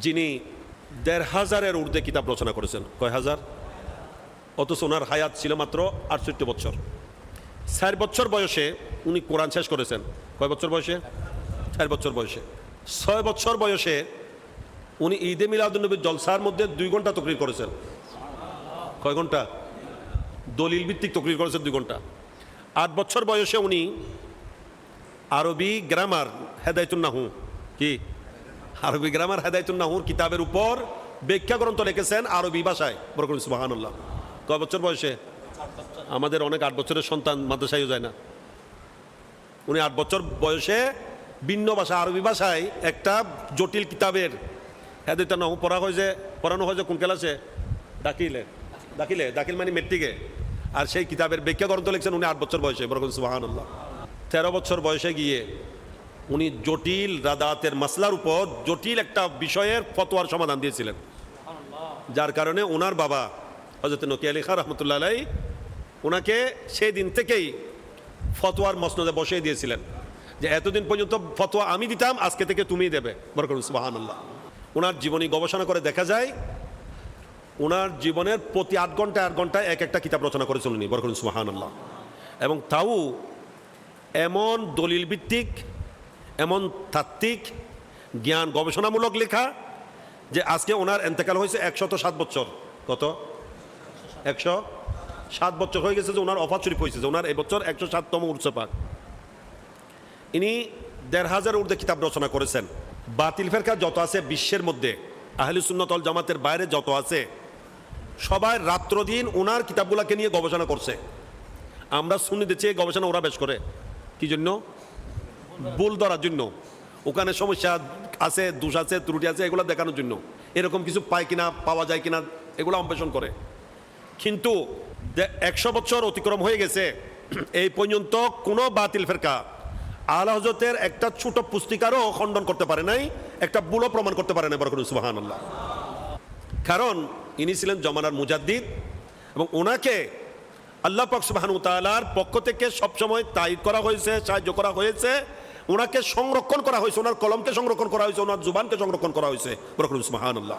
যিনি দেড় হাজারের ঊর্ধ্বে কিতাব রচনা করেছেন। কয় হাজার? অথচ ওনার হায়াত ছিল মাত্র আটষট্টি বছর। চার বছর বয়সে উনি কোরআন শেষ করেছেন। কয় বছর বয়সে? চার বছর বয়সে। ছয় বছর বয়সে উনি ঈদে মিলাদুলনবীর জলসার মধ্যে দুই ঘণ্টা তকরির করেছেন। কয় ঘণ্টা? দলিল ভিত্তিক তকরির করেছেন দুই ঘণ্টা। আট বছর বয়সে উনি আরবি গ্রামার হেদায়তুন নাহু কি? আরবি গ্রামার হেদায়তুন নাহুর কিতাবের উপর ব্যাখ্যা গ্রন্থ লিখেছেন আরবি ভাষায়। বড় করুন সুবাহানুল্লাহ। কয় বছর বয়সে? আমাদের অনেক আট বছরের সন্তান মাদ্রাসায়ও যায় না। উনি আট বছর বয়সে ভিন্ন ভাষা, আরবি ভাষায় একটা জটিল কিতাবের হেদায়তুন নাহু পড়া হয়েছে পড়ানো হয় হয়েছে কোন ক্লাসে? দাখিলে। দাখিলে? দাখিল মানে মেট্রিকে। আর সেই কিতাবের ব্যাখ্যা গ্রন্থ লিখছেন উনি আট বছর বয়সে বরকম সুবাহানুল্লাহ। তেরো বছর বয়সে গিয়ে উনি জটিল রাদাতের মাসলার উপর জটিল একটা বিষয়ের ফতোয়ার সমাধান দিয়েছিলেন। যার কারণে ওনার বাবা হজরত নকিয়া আলী খান রহমতুল্লাহ আলাই ওনাকে সেই দিন থেকেই ফতোয়ার মসনদে বসিয়ে দিয়েছিলেন যে, এতদিন পর্যন্ত ফতোয়া আমি দিতাম, আজকে থেকে তুমিই দেবে। বরকম সুবাহান্লাহ ওনার জীবনী গবেষণা করে দেখা যায়, ওনার জীবনের প্রতি আট ঘণ্টা আট ঘন্টায় এক একটা কিতাব রচনা করেছেন উনি বরকম সুবাহান আল্লাহ এবং তাও এমন দলিল ভিত্তিক এমন তাত্ত্বিক, জ্ঞান গবেষণামূলক লেখা যে আজকে ওনার এন্তেকাল হয়েছে একশত সাত বছর কত? একশো সাত বছর হয়ে গেছে যে ওনার অফার শরীফ হয়েছে যে ওনার এই বছর একশো সাততম উৎসব পাক ইনি দেড় হাজার ঊর্ধ্বে কিতাব রচনা করেছেন। বাতিল ফেরকা যত আছে বিশ্বের মধ্যে, আহলি সুন্নতল জামাতের বাইরে যত আছে, সবাই রাত্রদিন ওনার কিতাবগুলোকে নিয়ে গবেষণা করছে। আমরা শুনে দিচ্ছি গবেষণা ওরা বেশ করে। কি জন্য? ভুল ধরার জন্য। ওখানে সমস্যা আছে, দোষ আছে, ত্রুটি আছে, এগুলো দেখানোর জন্য। এরকম কিছু পায় কিনা, পাওয়া যায় কিনা, এগুলো অন্বেষণ করে। কিন্তু একশো বছর অতিক্রম হয়ে গেছে, এই পর্যন্ত কোনো বাতিল ফেরকা। আলা হজরতের একটা ছোট পুস্তিকারও খণ্ডন করতে পারে নাই, একটা বুলো প্রমাণ করতে পারে নাই, বরকত সুবাহান আল্লাহ কারণ ইনি ছিলেন জমানার মুজাদ্দিদ, এবং ওনাকে আল্লাহ পাক সুবাহানু তালার পক্ষ থেকে সবসময় তাইদ করা হয়েছে, সাহায্য করা হয়েছে ওনাকে সংরক্ষণ করা হয়েছে, ওনার কলমকে সংরক্ষণ করা হয়েছে, ওনার জুবানকে সংরক্ষণ করা হয়েছে। বরকর সুবাহান আল্লাহ